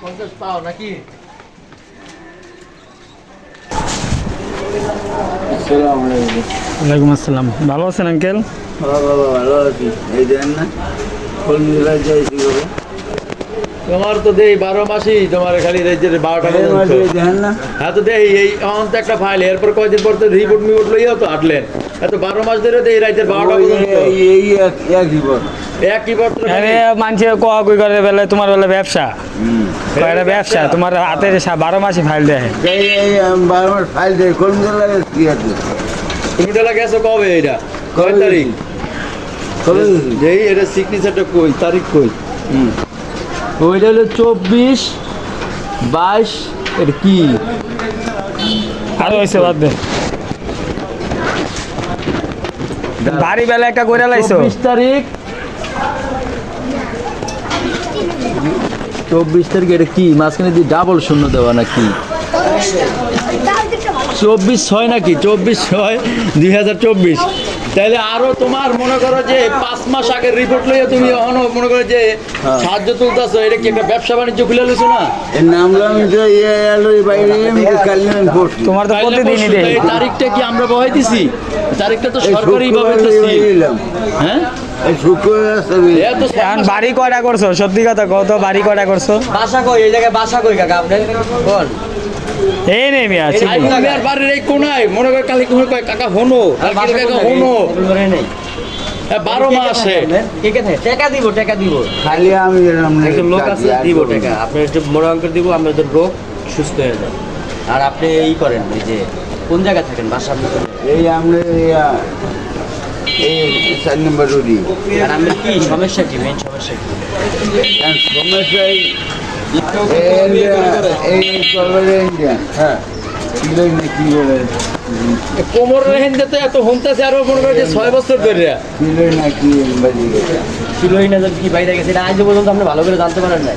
পঞ্চাশ পাও নাকি? ওয়ালাইকুম আসসালাম। ভালো আছেন আঙ্কেল? বাবা ভালো আছি। এই দেন না কোন জেলায় যাইছি তোমার তো দেই বারো মাসই তোমার খালি বারোটা এই হ্যাঁ তো দেই এই অন একটা ফাইল এরপর কয়দিন পর তো রিপোর্ট মিপোর্ট লইয়াও তো আটলেন এত বারো মাস ধরে দেই রাজ্যের বারোটা এই এই এক কোয়া কই করে বেলে তোমার বেলে ব্যবসা। ব্যবসা তোমার বারো মাসি ফাইল দেয়। এই এই আম, ফাইল দেয় তুমি গেছো কবে এটা? কয় তারিখ? কবে? এটা সিগনেচারটা কই? তারিখ কই? ওইটা হলো চব্বিশ বাইশ এটা কি? আরও হয়েছে বাদ দে। বাড়ি বেলা একটা কইরা লাইছো। চব্বিশ তারিখ চব্বিশ তারিখ এটা কি? মাঝখানে দিয়ে ডাবল শূন্য দেওয়া নাকি? চব্বিশ ছয় নাকি? চব্বিশ ছয় দুই হাজার চব্বিশ। তাহলে আরও তোমার মনে করো যে পাঁচ মাস আগের রিপোর্ট লইয়া তুমি এখনও মনে করো যে সাহায্য তুলতেছো এটা কি একটা ব্যবসা বাণিজ্য খুলে লইছো না? এর নামলাম যে তোমার তো প্রতিদিনই দেয়। তারিখটা কি আমরা বহাই দিছি তারিখটা তো সরকারি ভাবে তো হ্যাঁ? এখন বাড়ি কয়টা করছ? সত্যি কথা কত বাড়ি কয়টা করছ? বাসা কই? এই জায়গায় বাসা কই কাকা আপনি? কোন এই মিয়া চিনি। আর বাড়ির এই কোনায় মনে করে কালি কোনায় কয় কাকা হনো আর কাকা হনো। এগুলো নেই। হ্যাঁ, বারো মাসে কে কে থাকে টাকা দিব টাকা দিব। খালি আমি একজন লোক আছে দিব টাকা। আপনি একটু বড় অঙ্কের দিব আমরা রোগ সুস্থ হয়ে আর আপনি এই করেন এই যে কোন জায়গায় থাকেন? বাসা আপনি কোথায়? এই আমরা এই, চার নম্বর রুডি। আর কি সমস্যা কি? মেন সমস্যা কি? সমস্যা এই এই ইন্ডিয়ান হ্যাঁ। কি বলে কোমর এত হুমতেছে আরও মনে করে যে ছয় বছর ধরে। না কি কিলোই না কি বাইরে গেছে এটা আজ পর্যন্ত আপনি ভালো করে জানতে পারেন না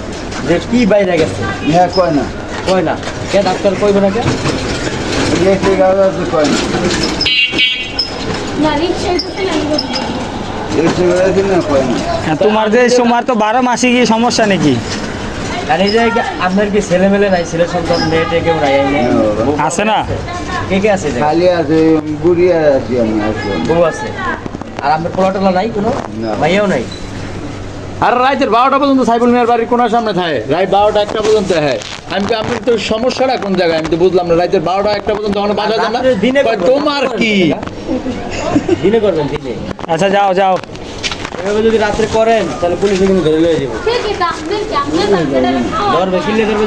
যে কি বাইরে গেছে। ইহা কয় না। কয় না। কে ডাক্তার কইবে না কে? কয় না। হ্যাঁ, তোমার যে তোমার তো বারো মাসি কি সমস্যা নাকি? আর এই যে আপনার কি ছেলে মেলে নাই ছেলে সন্তান মেয়ে টেয়ে কেউ নাই আছে না? কে কে আছে খালি আছে গুড়িয়া আছি আমি আসলাম বউ আছে। আর আপনার পোলাটোলা নাই কোনো। ভাইয়াও নাই? আর রাইতের বারোটা পর্যন্ত সাইবুল মিয়ার বাড়ির কোনার সামনে থাকে। রাত বারোটা একটা পর্যন্ত হ্যাঁ। আমি তো আপনার তো সমস্যাটা কোন জায়গায়? আমি তো বুঝলাম না রাতের বারোটা একটা পর্যন্ত আমার বাজা যান না। রাত্রে দিনে তোমার কি? দিনে করবেন দিনে। আচ্ছা যাও যাও। এভাবে যদি রাত্রে করেন তাহলে পুলিশে কিন্তু ধরে লয়ে যাব। ধরবে কিনলে ধরবে